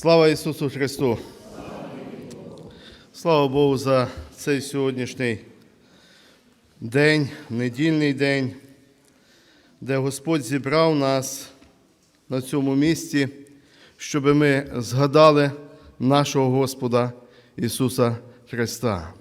Слава Ісусу Христу! Слава Богу за цей сьогоднішній день, недільний день, де Господь зібрав нас на цьому місці, щоб ми згадали нашого Господа Ісуса Христа.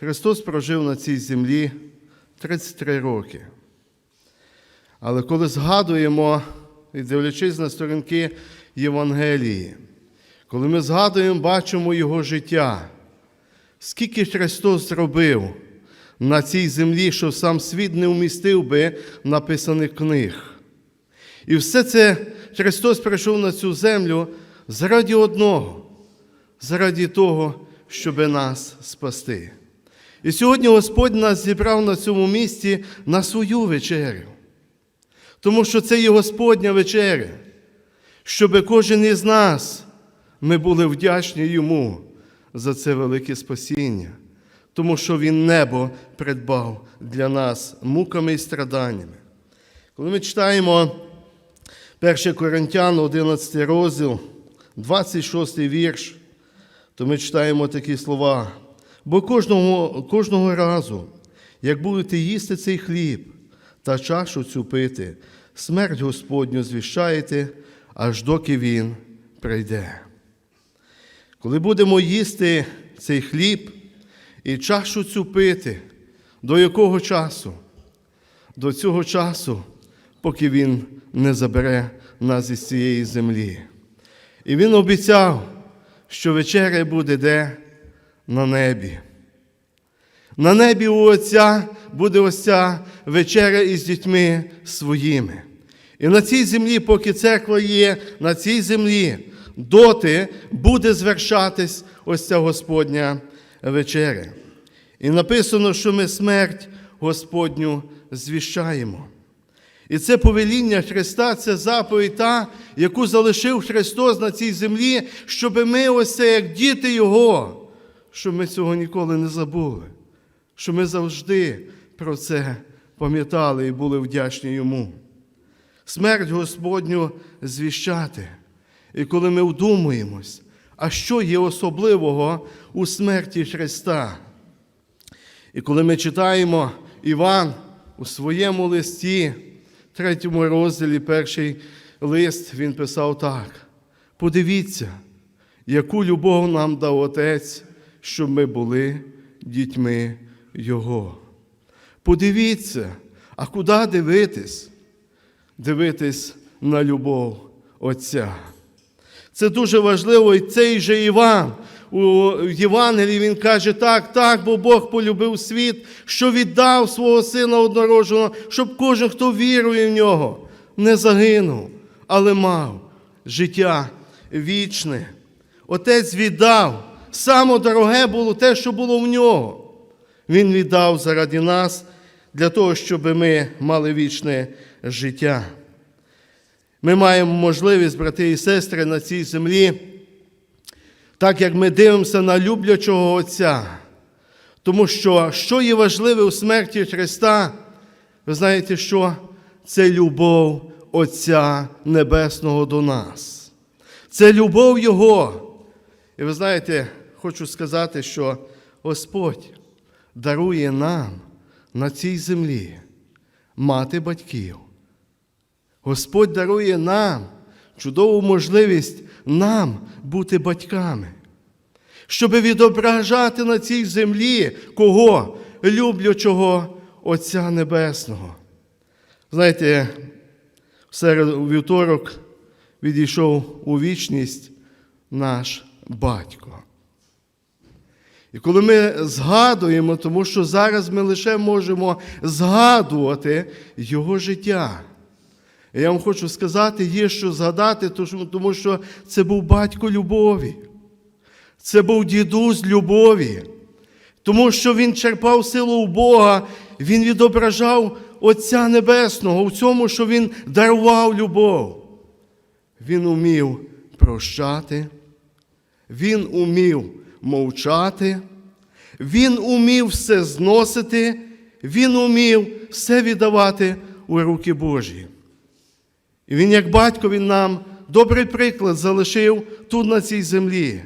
Христос прожив на цій землі 33 роки. Але коли згадуємо, і дивлячись на сторінки Євангелії, коли ми згадуємо, бачимо Його життя, скільки Христос зробив на цій землі, що сам світ не вмістив би написаних книг. І все це Христос прийшов на цю землю заради одного, заради того, щоб нас спасти. І сьогодні Господь нас зібрав на цьому місці на свою вечерю. Тому що це є Господня вечеря, щоб кожен із нас ми були вдячні Йому за це велике спасіння, тому що Він небо придбав для нас муками і страданнями. Коли ми читаємо 1 Коринтян, 11 розділ, 26 вірш, то ми читаємо такі слова. Бо кожного, кожного разу, як будете їсти цей хліб та чашу цю пити, смерть Господню звіщаєте, аж доки Він прийде. Коли будемо їсти цей хліб і чашу цю пити, до якого часу? До цього часу, поки Він не забере нас із цієї землі. І Він обіцяв, що вечеря буде де? На небі. На небі у Отця буде ось ця вечеря із дітьми своїми. І на цій землі, поки церква є, на цій землі доти буде звершатись ось ця Господня вечеря. І написано, що ми смерть Господню звіщаємо. І це повеління Христа, це заповідь та, яку залишив Христос на цій землі, щоб ми, ось це, як діти Його, щоб ми цього ніколи не забули, щоб ми завжди про це пам'ятали і були вдячні Йому. Смерть Господню звіщати. І коли ми вдумуємось, а що є особливого у смерті Христа? І коли ми читаємо Іван у своєму листі, третьому розділі, перший лист, він писав так: подивіться, яку любов нам дав Отець, щоб ми були дітьми Його. Подивіться, а куди дивитись? Дивитись на любов Отця. Це дуже важливо, і цей же Іван у Євангелії він каже, так, так, бо Бог полюбив світ, що віддав свого Сина однородженого, щоб кожен, хто вірує в нього, не загинув, але мав життя вічне. Отець віддав. Саме дороге було те, що було в нього. Він віддав заради нас для того, щоб ми мали вічне життя. Ми маємо можливість, брати і сестри, на цій землі, так як ми дивимося на люблячого Отця. Тому що, що є важливе у смерті Христа, ви знаєте, що це любов Отця Небесного до нас. Це любов Його. І ви знаєте, хочу сказати, що Господь дарує нам на цій землі мати батьків. Господь дарує нам чудову можливість нам бути батьками, щоб відображати на цій землі кого люблячого Отця Небесного. Знаєте, серед у вівторок відійшов у вічність наш батько. І коли ми згадуємо, тому що зараз ми лише можемо згадувати Його життя. Я вам хочу сказати, є що згадати, тому що це був батько любові, це був дідусь любові, тому що він черпав силу у Бога, він відображав Отця Небесного у цьому, що Він дарував любов. Він умів прощати, він умів мовчати, він умів все зносити, він умів все віддавати у руки Божі. І він, як батько, він нам добрий приклад залишив тут на цій землі.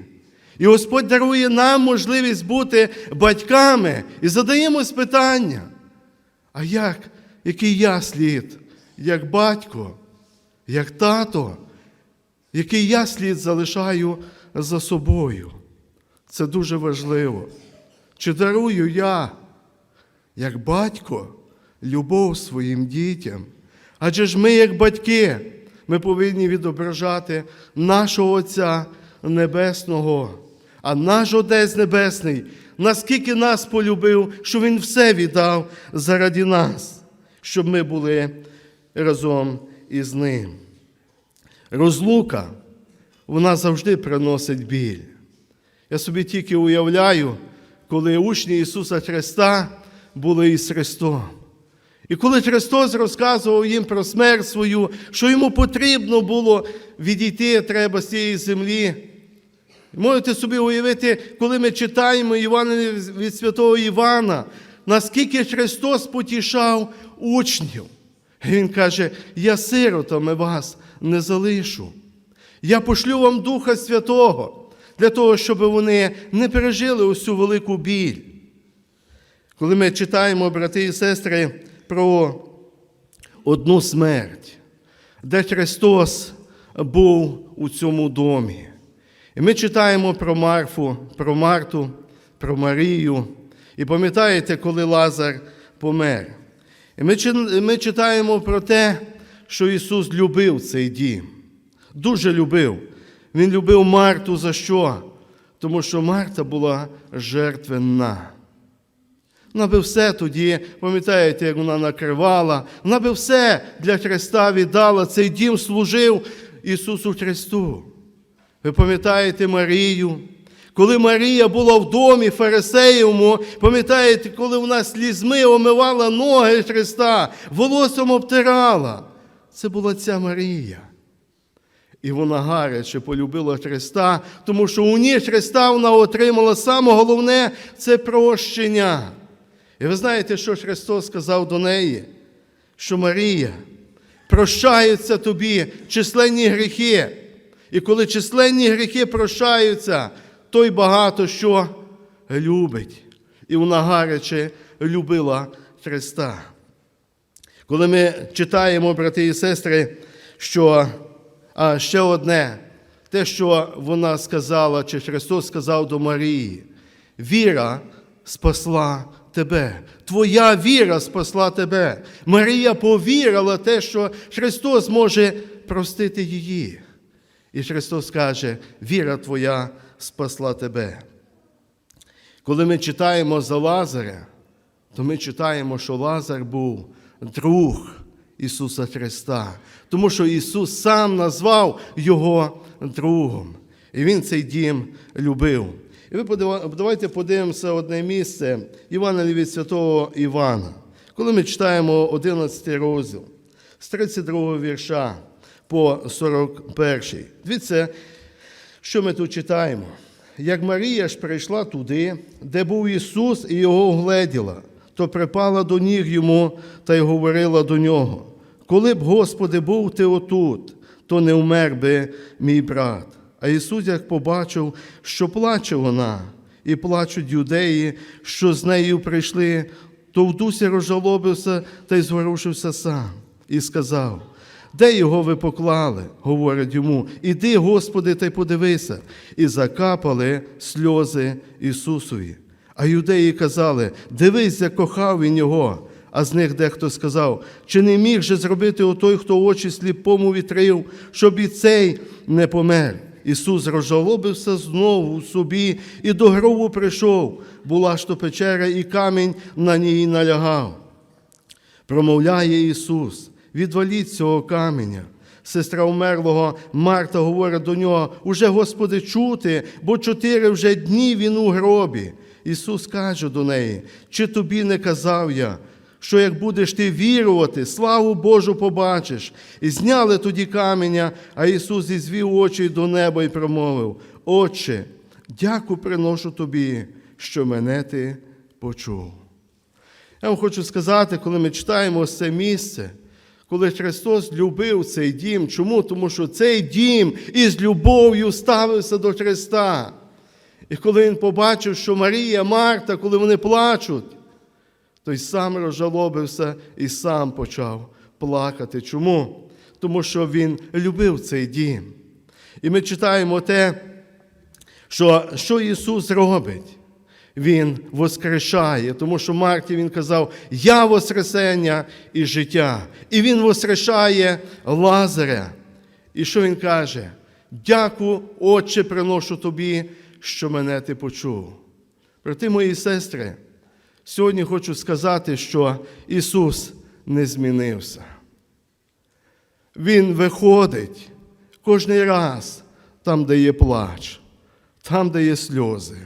І Господь дарує нам можливість бути батьками і задаємось питання. А як, який я слід, як батько, як тато, який я слід залишаю за собою? Це дуже важливо. Чи дарую я, як батько, любов своїм дітям? Адже ж ми, як батьки, ми повинні відображати нашого Отця Небесного. А наш Отець Небесний, наскільки нас полюбив, що Він все віддав заради нас, щоб ми були разом із Ним. Розлука, вона завжди приносить біль. Я собі тільки уявляю, коли учні Ісуса Христа були із Христом. І коли Христос розказував їм про смерть свою, що йому потрібно було відійти треба з цієї землі. Можете собі уявити, коли ми читаємо Івана від святого Івана, наскільки Христос потішав учнів. Він каже: Я сиротами вас не залишу. Я пошлю вам Духа Святого для того, щоб вони не пережили цю велику біль. Коли ми читаємо, брати і сестри, про одну смерть, де Христос був у цьому домі. І ми читаємо про Марфу, про Марту, про Марію. І пам'ятаєте, коли Лазар помер. І ми, читаємо про те, що Ісус любив цей дім. Дуже любив. Він любив Марту за що? Тому що Марта була жертвенна. Вона би все тоді, пам'ятаєте, як вона накривала, вона би все для Христа віддала. Цей дім служив Ісусу Христу. Ви пам'ятаєте Марію? Коли Марія була в домі фарисеєвому, пам'ятаєте, коли вона слізьми омивала ноги Христа, волоссям обтирала. Це була ця Марія. І вона гаряче полюбила Христа, тому що у ній Христа вона отримала саме головне це прощення. І ви знаєте, що Христос сказав до неї? Що Марія, прощаються тобі численні гріхи. І коли численні гріхи прощаються, той багато що любить. І вона гаряче любила Христа. Коли ми читаємо, брати і сестри, що а ще одне, те, що вона сказала, чи Христос сказав до Марії, віра спасла тебе. Твоя віра спасла тебе. Марія повірила те, що Христос може простити її. І Христос каже, віра твоя спасла тебе. Коли ми читаємо за Лазаря, то ми читаємо, що Лазар був друг Ісуса Христа, тому що Ісус сам назвав Його другом. І Він цей дім любив. І ви давайте подивимося одне місце Івана від святого Івана. Коли ми читаємо 11 розділ з 32 вірша по 41. Дивіться, що ми тут читаємо? Як Марія ж прийшла туди, де був Ісус, і його вгледіла, то припала до ніг йому та й говорила до нього: Коли б, Господи, був ти отут, то не вмер би мій брат. А Ісус, як побачив, що плаче вона, і плачуть юдеї, що з нею прийшли, то в дусі розжалобився та й зворушився сам, і сказав: де його ви поклали? говорять йому. Іди, Господи, та й подивися. І закапали сльози Ісусові. А юдеї казали: Дивись, як кохав він його. А з них дехто сказав: чи не міг же зробити отой, хто очі сліпому вітрив, щоб і цей не помер? Ісус розжалобився знову в собі і до гробу прийшов. Була ж то печера, і камінь на ній налягав. Промовляє Ісус, відваліть цього каменя. Сестра умерлого Марта говорить до нього: Уже, Господи, чути, бо чотири вже дні він у гробі. Ісус каже до неї: Чи тобі не казав я, що як будеш ти вірувати, славу Божу побачиш. І зняли тоді каменя, а Ісус ізвів очі до неба і промовив: Отче, дяку приношу тобі, що мене ти почув. Я вам хочу сказати, коли ми читаємо ось це місце, коли Христос любив цей дім. Чому? Тому що цей дім із любов'ю ставився до Христа. І коли він побачив, що Марія, Марта, коли вони плачуть, той сам розжалобився і сам почав плакати. Чому? Тому що він любив цей дім. І ми читаємо те, що, що Ісус робить. Він воскрешає, тому що Марті Він казав, Я Воскресення і життя. І Він воскрешає Лазаря. І що Він каже? Дяку, Отче, приношу тобі, що мене ти почув. Брати мої сестри, сьогодні хочу сказати, що Ісус не змінився. Він виходить кожний раз там, де є плач, там, де є сльози.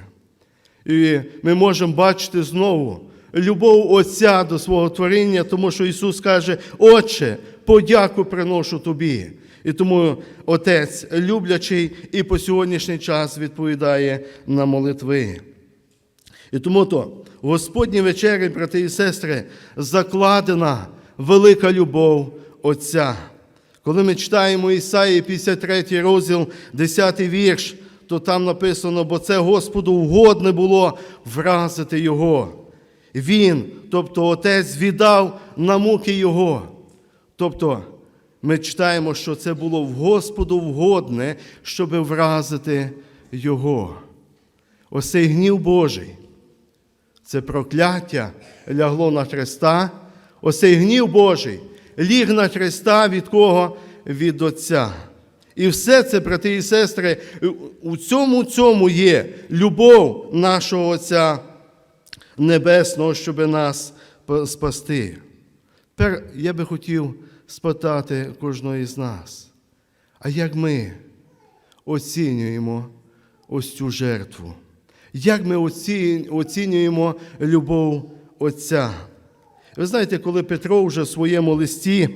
І ми можемо бачити знову любов Отця до свого творіння, тому що Ісус каже, Отче, подяку приношу тобі. І тому Отець люблячий і по сьогоднішній час відповідає на молитви. І тому то в Господній вечері, брати і сестри, закладена велика любов Отця. Коли ми читаємо Ісаї 53 розділ, 10 вірш, то там написано, бо це Господу угодне було вразити Його. Він, тобто Отець, віддав на муки Його. Тобто ми читаємо, що це було в Господу вгодне, щоб вразити Його. Ось цей гнів Божий. Це прокляття лягло на Христа. Ось гнів Божий ліг на Христа від кого? Від Отця. І все це, брати і сестри, у цьому цьому є любов нашого Отця Небесного, щоб нас спасти. Тепер я би хотів спитати кожного із нас, а як ми оцінюємо ось цю жертву? Як ми оцінюємо любов Отця? Ви знаєте, коли Петро вже в своєму листі,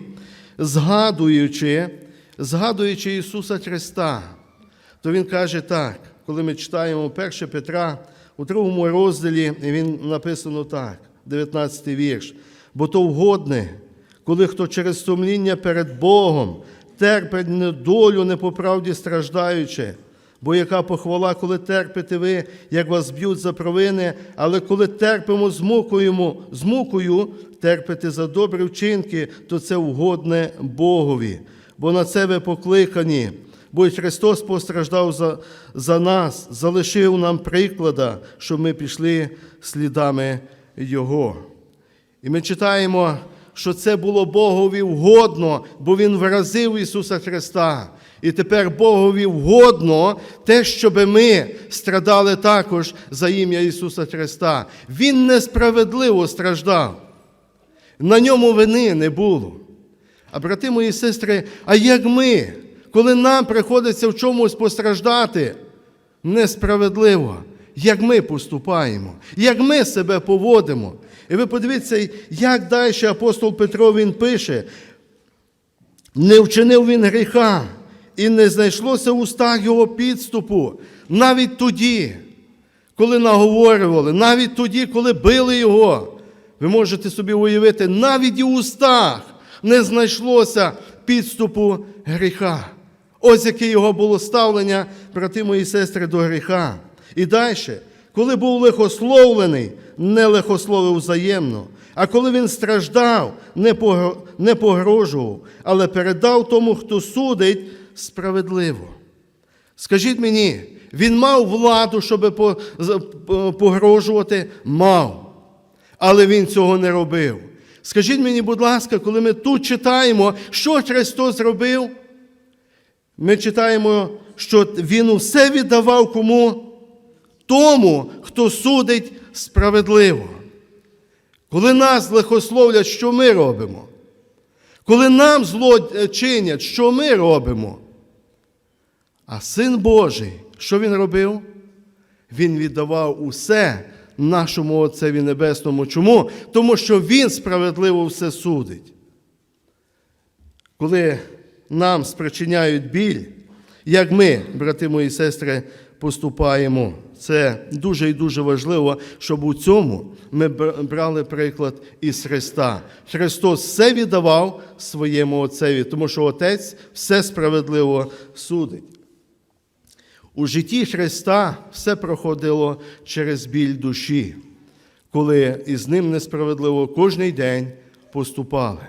згадуючи, згадуючи Ісуса Христа, то Він каже так, коли ми читаємо 1 Петра у другому розділі, він написано так, 19 вірш. Бо то вгодне, коли хто через сумління перед Богом терпить недолю не по правді страждаючи. Бо яка похвала, коли терпите ви, як вас б'ють за провини, але коли терпимо з мукою, з мукою терпите за добрі вчинки, то це угодне Богові. Бо на це ви покликані. Бо й Христос постраждав за, за нас, залишив нам приклада, щоб ми пішли слідами Його. І ми читаємо, що це було Богові вгодно, бо Він вразив Ісуса Христа. І тепер Богові вгодно те, щоб ми страдали також за ім'я Ісуса Христа. Він несправедливо страждав. На ньому вини не було. А брати мої сестри, а як ми, коли нам приходиться в чомусь постраждати, несправедливо, як ми поступаємо, як ми себе поводимо. І ви подивіться, як далі апостол Петро він пише, не вчинив він гріха, і не знайшлося в устах його підступу. Навіть тоді, коли наговорювали, навіть тоді, коли били його. Ви можете собі уявити, навіть і в устах не знайшлося підступу гріха. Ось яке його було ставлення, брати мої сестри, до гріха. І далі, коли був лихословлений, не лихословив взаємно. А коли він страждав, не погрожував, але передав тому, хто судить, справедливо. Скажіть мені, він мав владу, щоб погрожувати? Мав. Але він цього не робив. Скажіть мені, будь ласка, коли ми тут читаємо, що Христос зробив, ми читаємо, що Він усе віддавав кому? Тому, хто судить справедливо. Коли нас лихословлять, що ми робимо? Коли нам зло чинять, що ми робимо? А Син Божий, що Він робив? Він віддавав усе нашому Отцеві Небесному. Чому? Тому що Він справедливо все судить. Коли нам спричиняють біль, як ми, брати мої сестри, поступаємо. Це дуже і дуже важливо, щоб у цьому ми брали приклад із Христа. Христос все віддавав своєму Отцеві, тому що Отець все справедливо судить. У житті Христа все проходило через біль душі, коли із ним несправедливо кожний день поступали.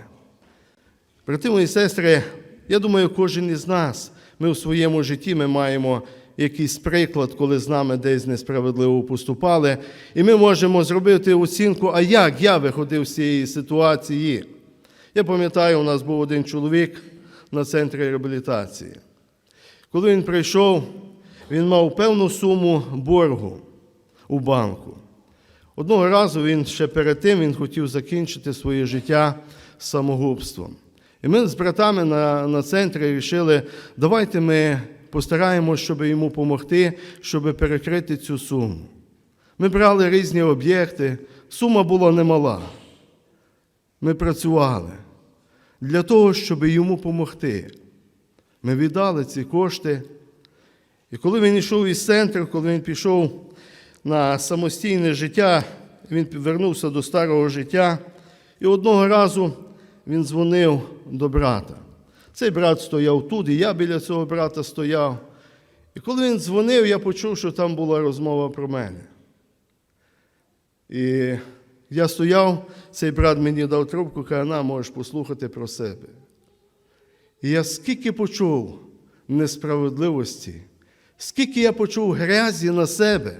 Брати мої сестри, я думаю, кожен із нас, ми у своєму житті ми маємо якийсь приклад, коли з нами десь несправедливо поступали, і ми можемо зробити оцінку, а як я виходив з цієї ситуації. Я пам'ятаю, у нас був один чоловік на центрі реабілітації. Коли він прийшов, він мав певну суму боргу у банку. Одного разу він ще перед тим він хотів закінчити своє життя самогубством. І ми з братами на, на центрі вирішили, давайте ми постараємося, щоб йому допомогти, щоб перекрити цю суму. Ми брали різні об'єкти, сума була немала. Ми працювали для того, щоб йому допомогти. Ми віддали ці кошти. І коли він йшов із центру, коли він пішов на самостійне життя, він вернувся до старого життя. І одного разу він дзвонив до брата. Цей брат стояв тут, і я біля цього брата стояв. І коли він дзвонив, я почув, що там була розмова про мене. І я стояв, цей брат мені дав трубку, каже, на, можеш послухати про себе. І я скільки почув несправедливості, скільки я почув грязі на себе.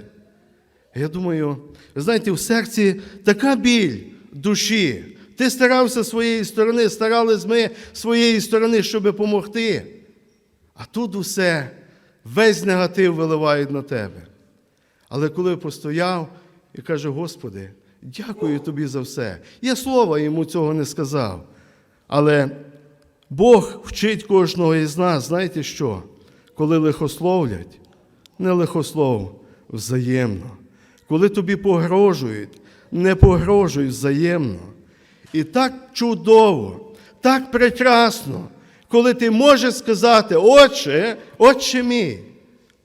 Я думаю, знаєте, в серці така біль душі. Ти старався своєї сторони, старались ми своєї сторони, щоб допомогти. А тут усе, весь негатив виливають на тебе. Але коли постояв і каже, Господи, дякую тобі за все. Я слова йому цього не сказав. Але Бог вчить кожного із нас, знаєте що? Коли лихословлять, не лихослов взаємно. Коли тобі погрожують, не погрожуй взаємно. І так чудово, так прекрасно, коли ти можеш сказати, Отче, Отче мій,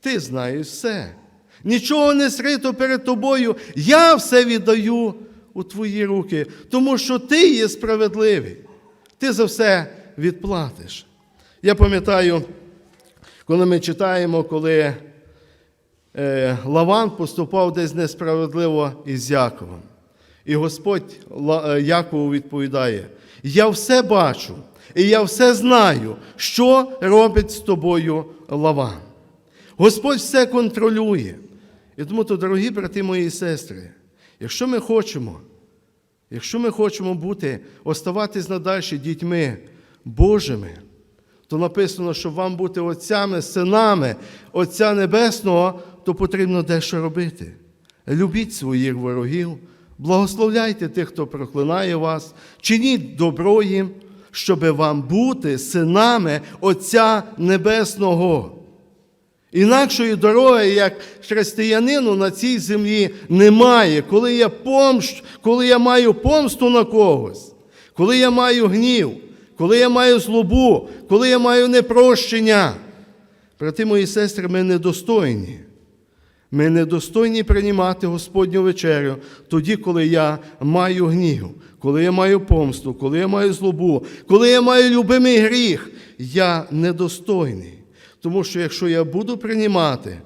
ти знаєш все. Нічого не скрито перед тобою, я все віддаю у твої руки, тому що ти є справедливий. Ти за все відплатиш. Я пам'ятаю, коли ми читаємо, коли е, Лаван поступав десь несправедливо із Яковом. І Господь е, Якову відповідає: Я все бачу, і я все знаю, що робить з тобою Лаван. Господь все контролює. І тому, то, дорогі брати мої і сестри, якщо ми хочемо, якщо ми хочемо бути, оставатись надальше дітьми Божими, то написано, щоб вам бути отцями, синами Отця Небесного, то потрібно дещо робити. Любіть своїх ворогів, благословляйте тих, хто проклинає вас, чиніть добро їм, щоб вам бути синами Отця Небесного. Інакшої дороги, як християнину на цій землі, немає. Коли я, помщ, коли я маю помсту на когось, коли я маю гнів, коли я маю злобу, коли я маю непрощення. Брати мої сестри, ми недостойні. Ми недостойні приймати Господню вечерю тоді, коли я маю гнів, коли я маю помсту, коли я маю злобу, коли я маю любимий гріх, я недостойний. Тому що якщо я буду приймати,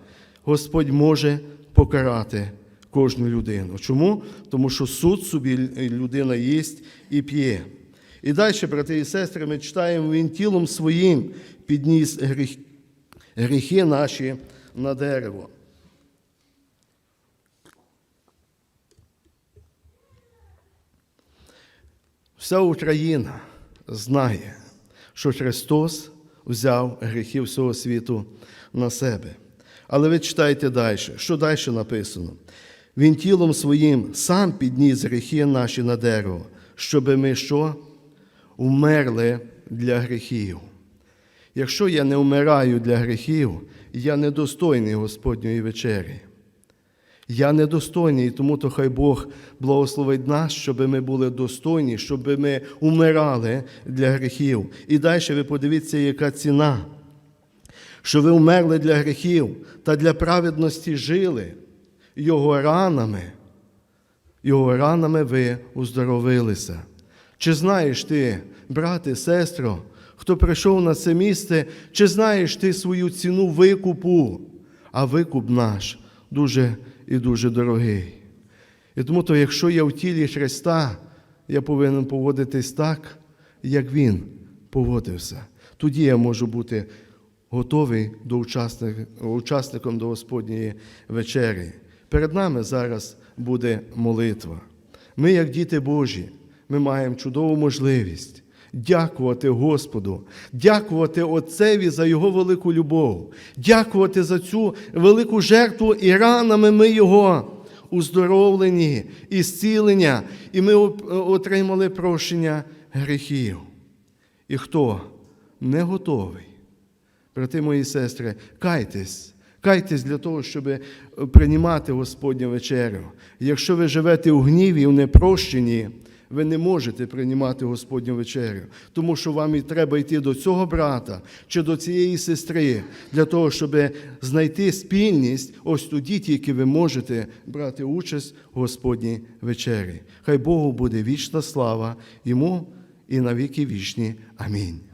Господь може покарати кожну людину. Чому? Тому що суд собі людина їсть і п'є. І далі, брати і сестри, ми читаємо, він тілом своїм підніс гріх, гріхи наші на дерево. Вся Україна знає, що Христос взяв гріхи всього світу на себе. Але ви читайте далі, що далі написано? Він тілом своїм сам підніс гріхи наші на дерево, щоб ми що? Умерли для гріхів. Якщо я не вмираю для гріхів, я недостойний Господньої вечері. Я недостойний, і тому то хай Бог благословить нас, щоб ми були достойні, щоб ми умирали для гріхів. І далі ви подивіться, яка ціна, що ви вмерли для гріхів та для праведності жили. Його ранами, його ранами ви уздоровилися. Чи знаєш ти, брате, сестро, хто прийшов на це місце, чи знаєш ти свою ціну викупу? А викуп наш дуже і дуже дорогий. І тому, то, якщо я в тілі Христа, я повинен поводитись так, як Він поводився. Тоді я можу бути готовий до учасник, учасником до Господньої вечері. Перед нами зараз буде молитва. Ми, як діти Божі, ми маємо чудову можливість дякувати Господу, дякувати Отцеві за Його велику любов, дякувати за цю велику жертву, і ранами ми Його уздоровлені, і зцілення, і ми отримали прощення гріхів. І хто не готовий, брати мої сестри, кайтесь. Кайтесь для того, щоб приймати Господню вечерю. Якщо ви живете у гніві, у непрощенні, ви не можете приймати Господню вечерю, тому що вам і треба йти до цього брата чи до цієї сестри для того, щоб знайти спільність, ось тоді тільки ви можете брати участь у Господній вечері. Хай Богу буде вічна слава йому і навіки вічні. Амінь.